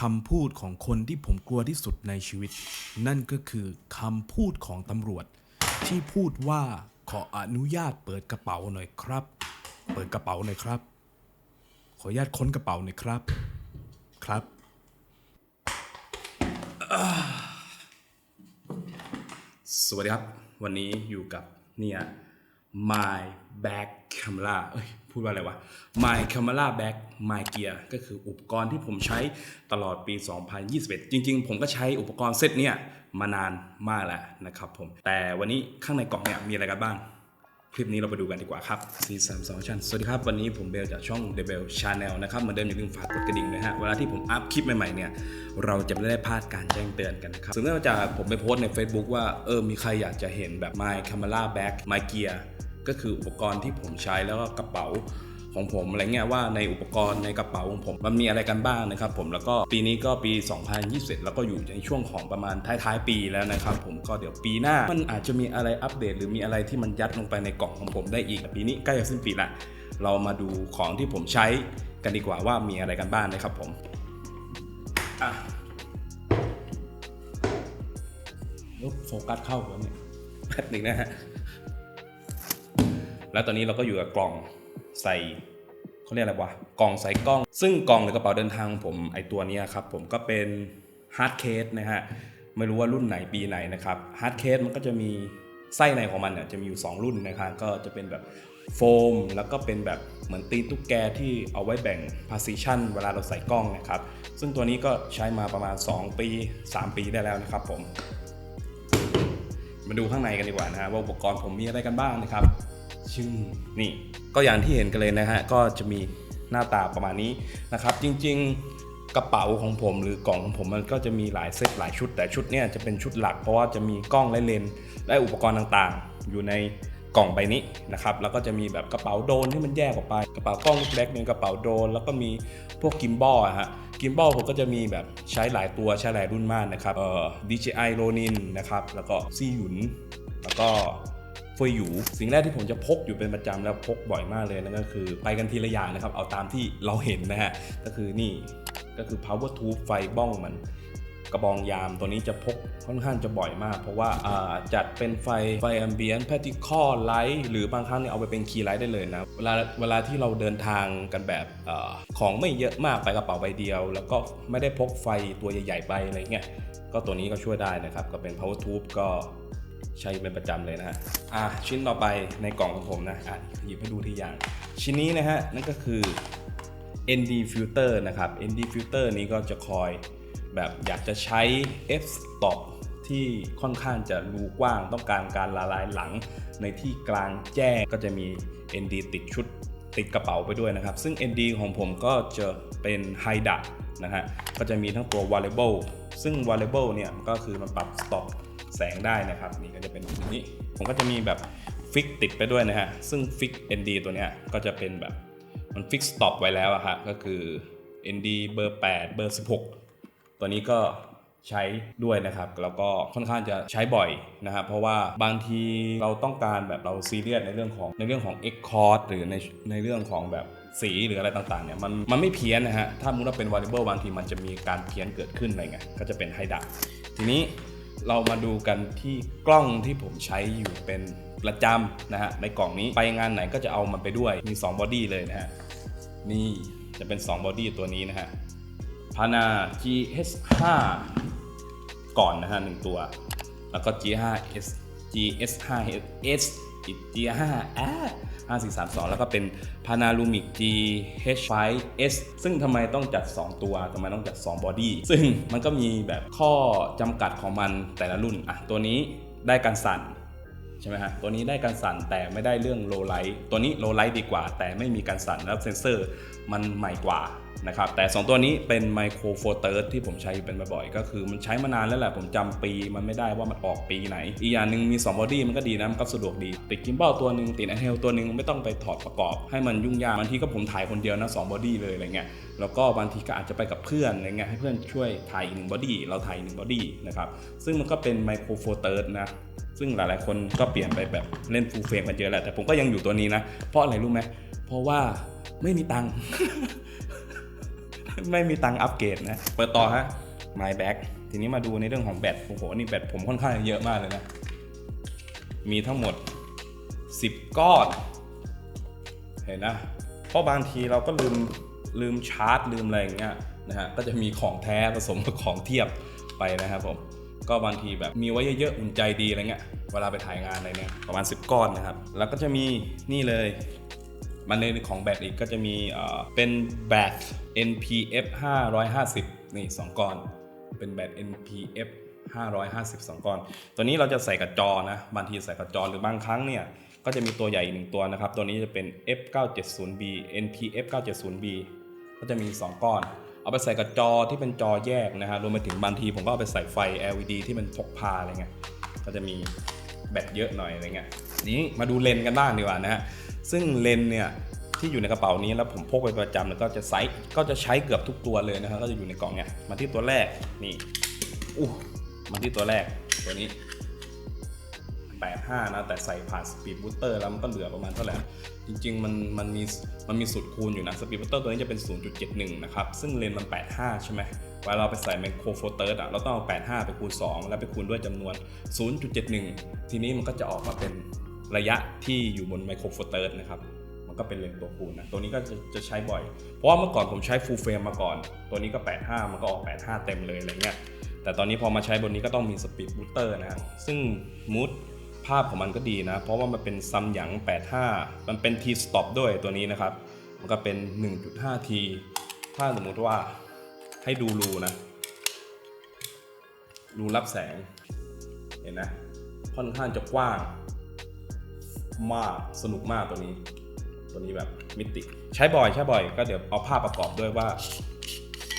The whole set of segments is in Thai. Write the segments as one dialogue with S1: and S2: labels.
S1: คำพูดของคนที่ผมกลัวที่สุดในชีวิต นั่นก็คือคำพูดของตำรวจ ที่พูดว่าขออนุญาตเปิดกระเป๋าหน่อยครับ เปิดกระเป๋าหน่อยครับ ขออนุญาตค้นกระเป๋าหน่อยครับ ครับสวัสดีครับ วันนี้อยู่กับเนี่ย my back camera เอ้ยพูดว่าอะไรวะ my camera back my gear ก็คืออุปกรณ์ที่ผมใช้ตลอดปี 2021 จริงๆ ผมก็ใช้อุปกรณ์เซตเนี่ยมานานมากแล้วนะครับผม แต่วันนี้ข้างในกล่องเนี่ยมีอะไรกันบ้าง คลิปนี้เราไปดูกันดีกว่าครับ C32 ชั่นสวัสดีครับ วันนี้ผมเบลจากช่อง The Bell Channel นะครับเหมือนเดิมอย่าลืมฝากกดกระดิ่งด้วยฮะ เวลาที่ผมอัพคลิปใหม่ ๆ เนี่ย เราจะไม่ได้พลาดการแจ้งเตือนกันนะครับซึ่งเนื่องจากผมไปโพสใน Facebook ว่า เออ มีใครอยากจะเห็นแบบ My Camera Bag My Gear ก็คืออุปกรณ์ที่ผมใช้แล้วก็กระเป๋า ของผมอะไรเงี้ยว่าในอุปกรณ์ในกระเป๋าของผมมันมีอะไรกันบ้างนะครับผมแล้วก็ปีนี้ก็ปี 2020 แล้วก็อยู่ในช่วงของประมาณท้ายๆปีแล้วนะครับผมก็เดี๋ยวปีหน้ามันอาจจะมีอะไรอัปเดต หรือมีอะไรที่มันยัดลงไปในกล่องของผมได้อีกปีนี้ใกล้จะสิ้นปีละเรามาดูของที่ผมใช้กันดีกว่าว่ามีอะไรกันบ้างนะครับผมอะโฟกัสเข้าหัวเนี่ยแป๊บหนึ่งนะฮะแล้วตอนนี้เราก็อยู่กับกล่อง ใส่เขาเรียกอะไรวะกล่องใส่กล้อง ซึ่งกล่องในกระเป๋าเดินทางของผมไอตัวนี้ครับผมก็เป็นฮาร์ดเคสนะฮะไม่รู้ว่ารุ่นไหนปีไหนนะครับฮาร์ดเคสมันก็จะมีไส้ในของมันเนี่ยจะมีอยู่ 2 รุ่นนะครับก็จะเป็นแบบโฟม แล้วก็เป็นแบบเหมือนตีนตุ๊กแกที่เอาไว้แบ่ง position เวลาเราใส่กล้องนะครับ ซึ่งตัวนี้ก็ใช้มาประมาณ 2 ปี 3 ปีได้แล้วนะครับผม มาดูข้างในกันดีกว่านะฮะว่าอุปกรณ์ผมมีอะไรกันบ้างนะครับซึ่งนี่ ก็อย่างที่เห็นกันเลยนะฮะก็จะมีหน้าตาประมาณนี้นะครับ จริงๆกระเป๋าของผมหรือกล่องของผมมันก็จะมีหลายเซตหลายชุด แต่ชุดเนี้ยจะเป็นชุดหลัก เพราะว่าจะมีกล้องและเลนส์และอุปกรณ์ต่างๆ อยู่ในกล่องใบนี้นะครับแล้วก็จะมีแบบกระเป๋าโดนที่มันแยกออกไป กระเป๋ากล้องเล็กๆมีกระเป๋าโดน แล้วก็มีพวกกิมบอลฮะกิมบอลผมก็จะมีแบบใช้หลายตัวใช้หลายรุ่นมากนะครับเอ่อ DJI Ronin นะครับแล้วก็ซีหยุน แล้วก็ ฟยหยูสิ่งแรกที่ผมจะพกอยู่เป็นประจำแล้วพกบ่อยมากเลยนั่นก็คือ ไปกันทีละอย่างนะครับ เอาตามที่เราเห็นนะฮะ ก็คือนี่ก็คือ power tube ไฟบ้องมัน กระบองยามตัวนี้จะพกค่อนข้างจะบ่อยมาก เพราะว่าาจัดเป็นไฟไฟแอมเบียนแพติคอลไลท์หรือบางครั้งเนี่ยเอาไปเป็นคีย์ไลท์ได้เลยนะ เวลาเวลาที่เราเดินทางกันแบบอของไม่เยอะมากไปกระเป๋าใบเดียว แล้วก็ไม่ได้พกไฟตัวใหญ่ๆไปอะไรเงี้ยก็ตัวนี้ก็ช่วยได้นะครับ ก็เป็น power tube ก็ ใช้เป็นประจำเลยนะฮะอะชิ้นต่อไปในกล่องของผมนะอะหยิบให้ดูทีอย่าง ชิ้นนี้นะฮะนั่นก็คือ ND filter นะครับ ND filter นี้ก็จะคอยแบบอยากจะใช้ f stop ที่ค่อนข้างจะรูกว้างต้องการการละลายหลังในที่กลางแจ้งก็จะมี ND ติดชุดติดกระเป๋าไปด้วยนะครับ ซึ่ง ND ของผมก็จะเป็น High d a นะฮะก็จะมีทั้งตัว variable ซึ่ง variable เนี่ยก็คือมันปรับ stop แสงได้นะครับนี่ก็จะเป็นแบบนี้ผมก็จะมีแบบฟิกติดไปด้วยนะฮะซึ่งฟิก ND ตัวเนี้ยก็จะเป็นแบบมันฟิกสต็อปไว้แล้วอะฮะก็คือ ND เบอร์ 8 เบอร์ 16 ตัวนี้ก็ใช้ด้วยนะครับ แล้วก็ค่อนข้างจะใช้บ่อยนะครับ เพราะว่าบางทีเราต้องการแบบเราซีเรียสในเรื่องของในเรื่องของ X c o r d หรือในในเรื่องของแบบสีหรืออะไรต่างๆเนี่ยมันมันไม่เพี้ยนนะฮะ ถ้ามุติว่าเป็น variable บางทีมันจะมีการเพี้ยนเกิดขึ้นอะไรเงี้ยก็จะเป็นไฮดักทีนี้ เรามาดูกันที่กล้องที่ผมใช้อยู่เป็นประจำนะฮะในกล่องนี้ไปงานไหนก็จะเอามันไปด้วยมี2บอดี้เลยนะฮะนี่จะเป็น2บอดี้ตัวนี้นะฮะพานา GH5 ก่อนนะฮะหนึ่งตัว แล้วก็ G5S GS5S อีก G5 อ่า 5432 แล้วก็เป็น Panalumic GH5S ซึ่งทำไมต้องจัด 2 ตัวทำไมต้องจัด 2 บอดี้ ซึ่งมันก็มีแบบข้อจำกัดของมันแต่ละรุ่น อะ ตัวนี้ได้การสั่นใช่ไหมฮะ ตัวนี้ได้การสั่นแต่ไม่ได้เรื่องโลไลท์ ตัวนี้โลไลท์ดีกว่า แต่ไม่มีการสั่นแล้วเซนเซอร์มันใหม่กว่า นะครับแต่ 2 ตัวนี้เป็นไมโครโฟเตอร์ที่ผมใช้เป็นบ่อยๆก็คือมันใช้มานานแล้วแหละผมจำปีมันไม่ได้ว่ามันออกปีไหน อีกอย่างหนึ่งมี2บอดี้มันก็ดีนะมันก็สะดวกดี ติดกิมบอลตัวหนึ่งติดแอนเทลตัวหนึ่งไม่ต้องไปถอดประกอบ ให้มันยุ่งยากบางทีก็ผมถ่ายคนเดียวนะสองบอดี้เลยอะไรเงี้ยแล้วก็บางทีก็อาจจะไปกับเพื่อนอะไรเงี้ยให้เพื่อนช่วยถ่ายอีกหนึ่งบอดี้เราถ่ายอีกหนึ่งบอดี้นะครับซึ่งมันก็เป็นไมโครโฟเตอร์นะซึ่งหลายๆคนก็เปลี่ยนไปแบบเล่นฟูลเฟรมกันเยอะแหละแต่ผมก็ยังอยู่ตัวนี้นะเพราะอะไรรู้ไหมเพราะว่าไม่มีตังค์ ไม่มีตังค์อัปเกรดนะ เปิดต่อฮะ My Back ทีนี้มาดูในเรื่องของแบตโอ้โห นี่แบตผมค่อนข้างเยอะมากเลยนะ มีทั้งหมด 10 ก้อน เห็นนะ เพราะบางทีเราก็ลืมลืมชาร์จ ลืมอะไรอย่างเงี้ยนะฮะ ก็จะมีของแท้ผสมกับของเทียบไปนะครับผมก็บางทีแบบมีไว้เยอะๆอุ่นใจดีอะไรเงี้ย เวลาไปถ่ายงานอะไรเนี่ยประมาณ 10 ก้อนนะครับ แล้วก็จะมีนี่เลย มันในของแบตอีกก็จะมีเป็นแบต NPF 550 นี่ 2ก้อน เป็นแบต NPF 550 2ก้อน ตัวนี้เราจะใส่กับจอนะ บางทีใส่กับจอหรือบางครั้งเนี่ย ก็จะมีตัวใหญ่อีกหนึ่งตัวนะครับ ตัวนี้จะเป็น F970B NPF 970B ก็จะมี 2 ก้อน เอาไปใส่กับจอที่เป็นจอแยกนะฮะ รวมไปถึงบางทีผมก็เอาไปใส่ไฟ LED ที่มันพกพาอะไรเงี้ย ก็จะมีแบตเยอะหน่อยอะไรเงี้ย นี้มาดูเลนกันบ้างดีกว่านะฮะ ซึ่งเลนเนี่ยที่อยู่ในกระเป๋านี้แล้วผมพกไปประจำแล้วก็จะไซส์ก็จะใช้เกือบทุกตัวเลยนะครับก็จะอยู่ในกล่องเนี่ยมาที่ตัวแรกนี่อู้มาที่ตัวแรกตัวนี้ 85 นะ แต่ใส่ผ่านสปีดบูสเตอร์แล้วมันก็เหลือประมาณเท่าไหร่จริงๆมันมันมีมันมีสุดคูณอยู่นะสปีดบูสเตอร์ตัวนี้จะเป็น 0.71 นะครับ ซึ่งเลนส์มัน 85 ใช่ไหมเวลาเราไปใส่ไมโครโฟเตอร์อะเราต้องเอา 85 ไปคูณ 2 แล้วไปคูณด้วยจำนวน 0.71 ทีนี้มันก็จะออกมาเป็น ระยะที่อยู่บนไมโครโฟเตอร์นะครับ มันก็เป็นเลนส์ตัวคูณนะ ตัวนี้ก็จะจะใช้บ่อย เพราะว่าเมื่อก่อนผมใช้ฟูลเฟรมมาก่อน ตัวนี้ก็ 85 มันก็ออก 85 เต็มเลยอะไรเงี้ย แต่ตอนนี้พอมาใช้บนนี้ก็ต้องมีสปีดบูสเตอร์นะ ซึ่งมูดภาพของมันก็ดีนะ เพราะว่ามันเป็นซัมหยาง85 มันเป็น T stop ด้วยตัวนี้นะครับ มันก็เป็น 1.5 T ถ้าสมมุติว่าให้ดูรูนะ รูรับแสง เห็นนะ ค่อนข้างจะกว้าง มากสนุกมากตัวนี้ ตัวนี้แบบมิติ ใช้บ่อยใช้บ่อย ก็เดี๋ยวเอาภาพประกอบด้วยว่า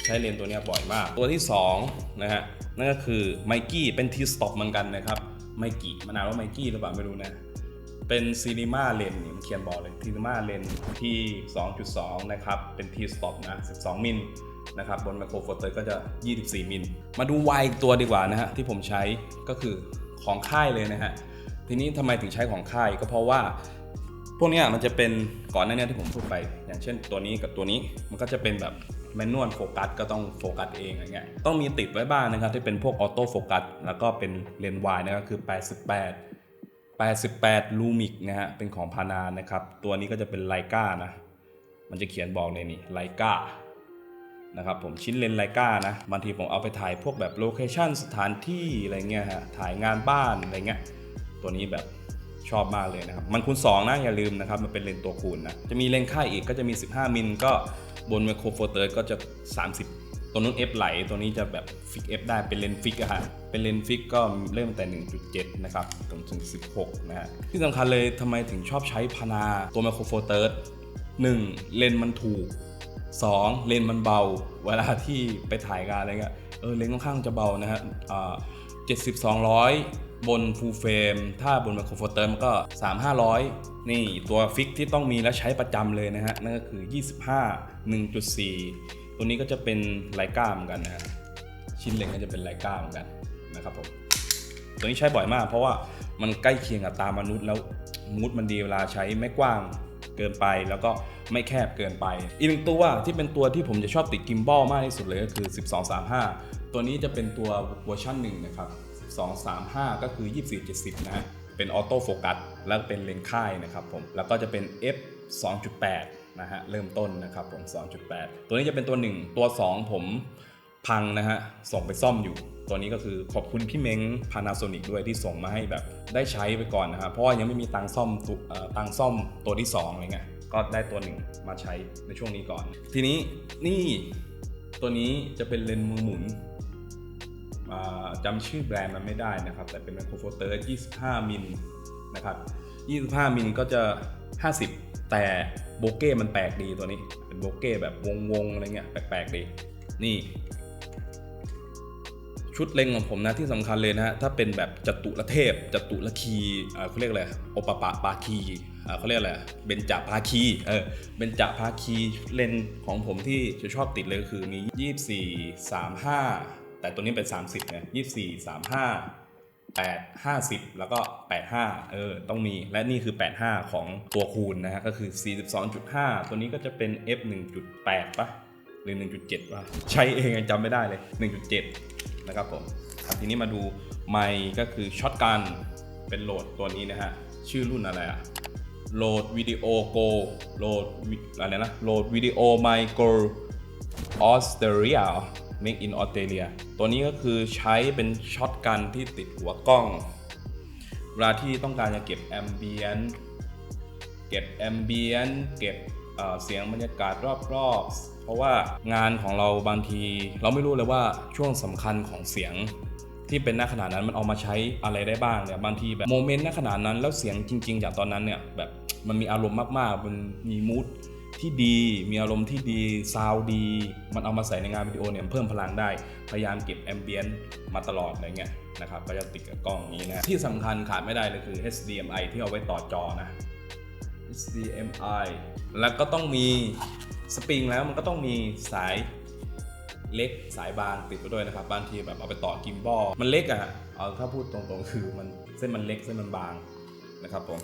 S1: ใช้เลนส์ตัวนี้บ่อยมาก ตัวที่2นะฮะนั่นก็คือไมกี้เป็นทีสต็อปเหมือนกันนะครับไมกี้มันอ่านว่าไมกี้หรือเปล่าไม่รู้นะเป็นซีนีมาเลนนี่มันเขียนบอกเลยซีนีมาเลนที่ 2.2 นะครับ เป็นทีสต็อปนะ 12 มิลนะครับ บนไมโครโฟเตอร์ก็จะ 24 มิล มาดูไวตัวดีกว่านะฮะ ที่ผมใช้ก็คือของค่ายเลยนะฮะ ทีนี้ทำไมถึงใช้ของค่ายก็เพราะว่า พวกนี้มันจะเป็นก่อนหน้านี้ที่ผมพูดไป อย่างเช่นตัวนี้กับตัวนี้มันก็จะเป็นแบบแมนนวลโฟกัสก็ต้องโฟกัสเองอะไรเงี้ยต้องมีติดไว้บ้างนะครับ ที่เป็นพวกออโต้โฟกัสแล้วก็เป็นเลนส์วายนะครับคือ 88 88ลูมิกนะฮะเป็นของพานานะครับ ตัวนี้ก็จะเป็นไลกานะ มันจะเขียนบอกเลยนี่ไลกานะครับผมชิ้นเลนส์ไลกานะบางทีผมเอาไปถ่ายพวกแบบโลเคชั่นสถานที่อะไรเงี้ยฮะถ่ายงานบ้านอะไรเงี้ย ตัวนี้แบบชอบมากเลยนะครับ มันคูณ2นะอย่าลืมนะครับ มันเป็นเลนส์ตัวคูณนะ จะมีเลนส์ค่ายอีกก็จะมี 15 มิลก็บนไมโครโฟเตอร์ก็จะ 30 ตัวนู้น F ไหล ตัวนี้จะแบบฟิก F ได้เป็นเลนส์ฟิกอะฮะเป็นเลนส์ฟิกก็เริ่มตั้งแต่ 1.7 นะครับจนถึง 16 นะฮะที่สำคัญเลยทำไมถึงชอบใช้พานาตัวไมโครโฟเตอร์หนึ่งเลนส์มันถูก 2 เลนส์มันเบา เวลาที่ไปถ่ายงานอะไรเงี้ยเออเลนส์ค่อนข้างจะเบานะฮะอ่า70 200บนฟูลเฟรมถ้า บนไมโครโฟเตอร์มันก็ 3 500 นี่ตัวฟิกที่ต้องมีและใช้ประจำเลยนะฮะ นั่นก็คือ 25 1.4 ตัวนี้ก็จะเป็นไลกาเหมือนกันนะฮะชิ้นเล็กก็จะเป็นไลกาเหมือนกันนะครับผมตัวนี้ใช้บ่อยมาก เพราะว่ามันใกล้เคียงกับตามนุษย์แล้วมูดมันดีเวลาใช้ไม่กว้างเกินไปแล้วก็ไม่แคบเกินไป อีกหนึ่งตัวที่เป็นตัวที่ผมจะชอบติดกิมบอลมากที่สุดเลยก็คือ 1235 ตัวนี้จะเป็นตัวเวอร์ชันหนึ่งนะครับ 1235 ก็คือ 2470 นะฮะ เป็นออโต้โฟกัสแล้วเป็นเลนส์ค่ายนะครับผม แล้วก็จะเป็น f 2.8 นะฮะ เริ่มต้นนะครับผม 2.8 ตัวนี้จะเป็นตัว 1 ตัว 2 ผมพังนะฮะ ส่งไปซ่อมอยู่ ตัวนี้ก็คือขอบคุณพี่เม้ง Panasonic ด้วยที่ส่งมาให้แบบได้ใช้ไปก่อนนะฮะ เพราะว่ายังไม่มีตังซ่อมตัวเอ่อตังซ่อมตัวที่2อะไรเงี้ย ก็ได้ตัวหนึ่งมาใช้ในช่วงนี้ก่อน ทีนี้นี่ตัวนี้จะเป็นเลนส์มือหมุน จำชื่อแบรนด์มันไม่ได้นะครับ แต่เป็นไมโครโฟเตอร์ 25 มิลนะครับ 25 มิลก็จะ 50 แต่โบเก้มันแปลกดีตัวนี้ เป็นโบเก้แบบวงๆอะไรเงี้ยแปลกๆดี นี่ ชุดเล็งของผมนะที่สำคัญเลยนะฮะ ถ้าเป็นแบบจตุรเทพ จตุรคีเขาเรียกอะไรโอปปะปาคีเขาเรียกอะไรเบญจภาคี เออ เบญจภาคีเลนของผมที่จะชอบติดเลยก็คือมี 24 35 แต่ตัวนี้เป็น 30นะ24 35 8 50 แล้วก็ 85 เออ ต้องมี และนี่คือ 85 ของตัวคูณนะฮะ ก็คือ 42.5 ตัวนี้ก็จะเป็น f 1.8ปะหรือ 1.7ว่าใช้เองยังจำไม่ได้เลย 1.7 นะครับผมครับทีนี้มาดูไมค์ก็คือช็อตกันเป็นโหลดตัวนี้นะฮะ ชื่อรุ่นอะไรอะโหลดวิดีโอโกโหลดอะไรนะโหลดวิดีโอไมโกออสเตรเลีย make in Australia ตัวนี้ก็คือใช้เป็นช็อตกันที่ติดหัวกล้อง เวลาที่ต้องการจะเก็บแอมเบียนเก็บแอมเบียนเก็บเสียงบรรยากาศรอบๆ เพราะว่างานของเราบางทีเราไม่รู้เลยว่าช่วงสำคัญของเสียงที่เป็นณขณะนั้นมันเอามาใช้อะไรได้บ้างเนี่ยบางทีแบบโมเมนต์ณขณะนั้นแล้วเสียงจริง ๆ จากตอนนั้นเนี่ยแบบมันมีอารมณ์มากๆ มันมีมูด ที่ดีมีอารมณ์ที่ดีซาวดี มันเอามาใส่ในงานวิดีโอเนี่ยเพิ่มพลังได้ พยายามเก็บแอมเบียนมาตลอดอะไรเงี้ยนะครับก็จะติดกับกล้องนี้นะที่สำคัญขาดไม่ได้เลยคือ HDMI ที่เอาไว้ต่อจอนะ HDMI แล้วก็ต้องมีสปริงแล้วมันก็ต้องมีสายเล็กสายบางติดไปด้วยนะครับบางทีแบบเอาไปต่อกิมบอลมันเล็กอะเอาถ้าพูดตรงๆคือมันเส้นมันเล็กเส้นมันบางนะครับผม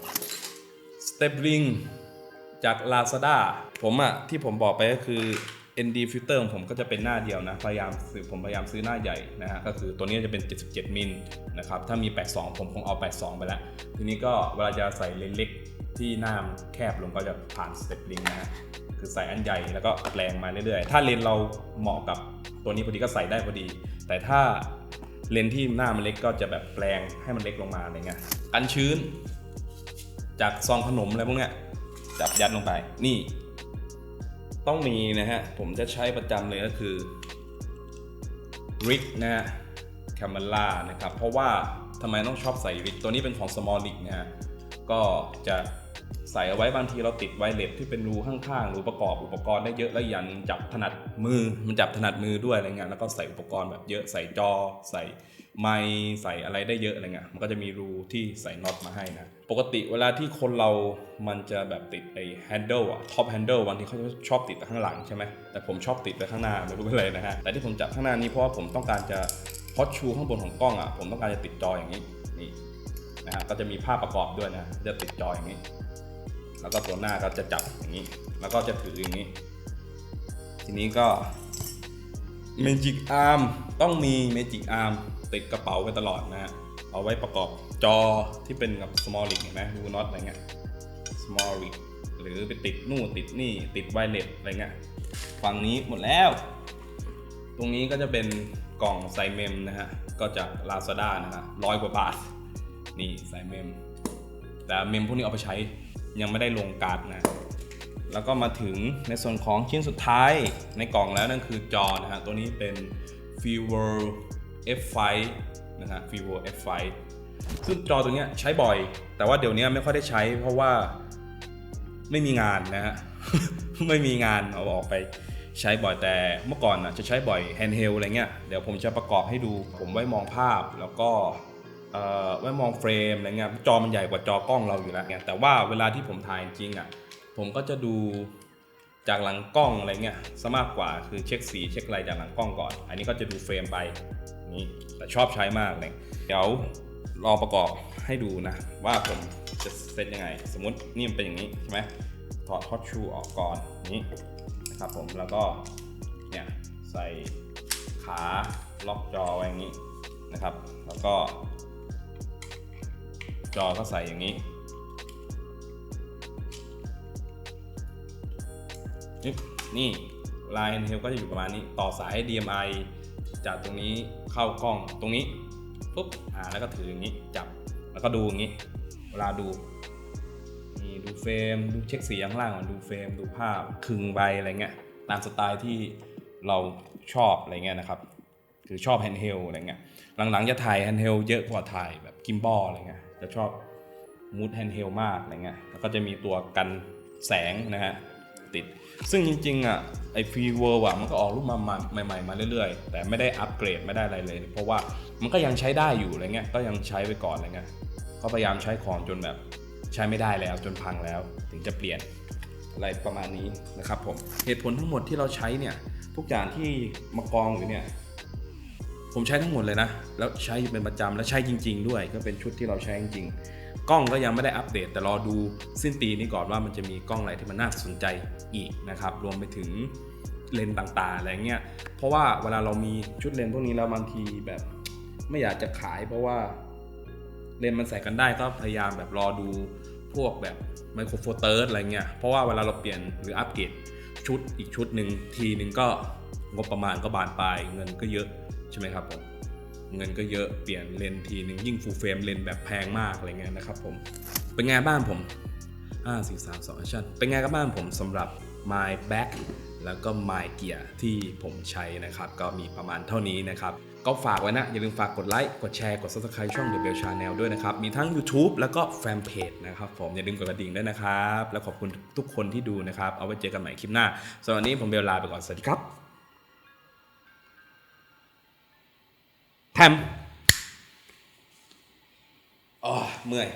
S1: สเต p ลิง จาก Lazada ผมอะที่ผมบอกไปก็คือ ND filter ของผมก็จะเป็นหน้าเดียวนะ พยายามซื้อผมพยายามซื้อหน้าใหญ่นะฮะ ก็คือตัวนี้จะเป็น 77 มิลนะครับ ถ้ามี 82 ผมคงเอา 82 ไปแล้ว ทีนี้ก็เวลาจะใส่เลนส์เล็กที่หน้าแคบลงก็จะผ่านสเต p ลิงนะฮะ คือใส่อันใหญ่แล้วก็แปลงมาเรื่อยๆ ถ้าเลนส์เราเหมาะกับตัวนี้พอดีก็ใส่ได้พอดี แต่ถ้าเลนส์ที่หน้ามันเล็กก็จะแบบแปลงให้มันเล็กลงมาอะไรเงี้ย กันชื้น จากซองขนมอะไรพวกเนี้ย จับยัดลงไป นี่ ต้องมีนะฮะ ผมจะใช้ประจำเลยก็คือริกนะฮะแคมเมล่านะครับ เพราะว่าทำไมต้องชอบใส่ริกตัวนี้เป็นของ Small r i g นะฮะ ก็จะใส่เอาไว้บางทีเราติดไวเลสที่เป็นรูข้างๆรูประกอบอุปกรณ์ได้เยอะและอีกอยันจับถนัดมือมันจับถนัดมือด้วยอะไรเงี้ยแล้วก็ใส่อุปกรณ์แบบเยอะใส่จอ ใส่ไมค์ใส่อะไรได้เยอะอะไรเงี้ยมันก็จะมีรูที่ใส่น็อตมาให้นะ ปกติเวลาที่คนเรามันจะแบบติดไอ้ handle อะ top handle บางทีเขาชอบติดไปข้างหลังใช่ไหมแต่ผมชอบติดไปข้างหน้าไม่รู้เป็นไรนะฮะ แต่ที่ผมจับข้างหน้านี้เพราะว่าผมต้องการจะพอดชูข้างบนของกล้องอะผมต้องการจะติดจออย่างนี้นี่นะฮะก็จะมีภาพประกอบด้วยนะจะติดจออย่างนี้ แล้วก็ตัวหน้าก็จะจับอย่างนี้ แล้วก็จะถืออย่างนี้ ทีนี้ก็ Magic Arm ต้องมี Magic Arm ติดกระเป๋าไปตลอดนะฮะ เอาไว้ประกอบจอที่เป็นกับ Small Rig เห็นไหมดูน็อตอะไรเงี้ย Small Rig หรือไปติดนู่นติดนี่ติดไวเลสอะไรเงี้ยฝั่งนี้หมดแล้ว ตรงนี้ก็จะเป็นกล่องใส่เมมนะฮะ ก็จาก Lazada นะฮะร้อยกว่าบาท นี่ใส่เมม แต่เมมพวกนี้เอาไปใช้ยังไม่ได้ลงการ์ดนะแล้วก็มาถึงในส่วนของชิ้นสุดท้ายในกล่องแล้วนั่นคือจอนะฮะ ตัวนี้เป็น f e v e r F5 นะฮะ f e v e r F5 ซึ่งจอตัวนี้ใช้บ่อย แต่ว่าเดี๋ยวนี้ไม่ค่อยได้ใช้ เพราะว่าไม่มีงานนะฮะ ไม่มีงานเอาออกไปใช้บ่อยแต่เมื่อก่อนอะจะใช้บ่อย handheld อะไรเงี้ยเดี๋ยวผมจะประกอบให้ดู ผมไว้มองภาพแล้วก็เอ่อไว้มองเฟรมอะไรเงี้ยจอมันใหญ่กว่าจอกล้องเราอยู่แล้วไงแต่ว่าเวลาที่ผมถ่ายจริงอะผมก็จะดูจากหลังกล้องอะไรเงี้ยซะมากกว่าคือเช็คสีเช็คอะไรจากหลังกล้องก่อน อันนี้ก็จะดูเฟรมไป นี่แต่ชอบใช้มากเลยเดี๋ยวลองประกอบให้ดูนะ ว่าผมจะเซตยังไง สมมตินี่มันเป็นอย่างนี้ใช่ไหมถอดฮอตชูออกก่อนนี้นะครับผมแล้วก็เนี่ยใส่ขาล็อกจอไว้อย่างนี้นะครับ แล้วก็ จอก็ใส่อย่างนี้นี่นี่ลายเฮลก็จะอยู่ประมาณนี้ ต่อสาย DMI จากตรงนี้เข้ากล้องตรงนี้ปุ๊บอ่าแล้วก็ถืออย่างนี้จับแล้วก็ดูอย่างนี้ เวลาดูนี่ดูเฟรมดูเช็คสีข้างล่างก่อนดูเฟรมดูภาพคึงใบอะไรเงี้ยตามสไตล์ที่เราชอบอะไรเงี้ยนะครับคือชอบแฮนด์เฮลอะไรเงี้ยหลังๆจะถ่ายแฮนด์เฮลเยอะกว่าถ่ายแบบกิมบอลอะไรเงี้ยจะชอบมูดแฮนด์เฮลมากอะไรเงี้ยแล้วก็จะมีตัวกันแสงนะฮะติดซึ่งจริงๆอะ ไอฟรีเวอร์อะมันก็ออกรูปมาใหม่ๆมาเรื่อยๆ แต่ไม่ได้อัปเกรดไม่ได้อะไรเลย เพราะว่ามันก็ยังใช้ได้อยู่อะไรเงี้ยก็ยังใช้ไปก่อนอะไรเงี้ยก็พยายามใช้ของจนแบบใช้ไม่ได้แล้วจนพังแล้ว ถึงจะเปลี่ยนอะไรประมาณนี้นะครับผมเหตุผลทั้งหมดที่เราใช้เนี่ยทุกอย่างที่มากองอยู่เนี่ยผมใช้ทั้งหมดเลยนะ แล้วใช้เป็นประจำแล้วใช้จริง ๆ ด้วย ก็เป็นชุดที่เราใช้จริงๆ กล้องก็ยังไม่ได้อัปเดต แต่รอดูสิ้นปีนี้ก่อนว่ามันจะมีกล้องอะไรที่มันน่าสนใจอีกนะครับ รวมไปถึงเลนส์ต่างๆอะไรเงี้ย เพราะว่าเวลาเรามีชุดเลนส์พวกนี้แล้วบางทีแบบไม่อยากจะขายเพราะว่าเลนส์มันใส่กันได้ก็พยายามแบบรอดูพวกแบบไมโครโฟเตอร์อะไรเงี้ย เพราะว่าเวลาเราเปลี่ยนหรืออัปเกรดชุดอีกชุดหนึ่งทีหนึ่งก็งบประมาณก็บานปลายเงินก็เยอะใช่ไหมครับผม เงินก็เยอะเปลี่ยนเลนทีหนึ่งยิ่งฟูลเฟรมเลนแบบแพงมากอะไรเงี้ยนะครับผมเป็นไงบ้างผม5 4 3 2 action เป็นไงกันบ้างผมสำหรับ my back แล้วก็ my gear ที่ผมใช้นะครับ ก็มีประมาณเท่านี้นะครับ ก็ฝากไว้นะ อย่าลืมฝากกดไลค์ กดแชร์ กด subscribe ช่อง The Bell Channel ด้วยนะครับ มีทั้ง YouTube แล้วก็แฟนเพจนะครับผม อย่าลืมกดกระดิ่งด้วยนะครับ แล้วขอบคุณทุกคนที่ดูนะครับ เอาไว้เจอกันใหม่คลิปหน้าสำหรับวันนี้ผมเบลลาไปก่อน สวัสดีครับ แทมอ๋อเมื่อย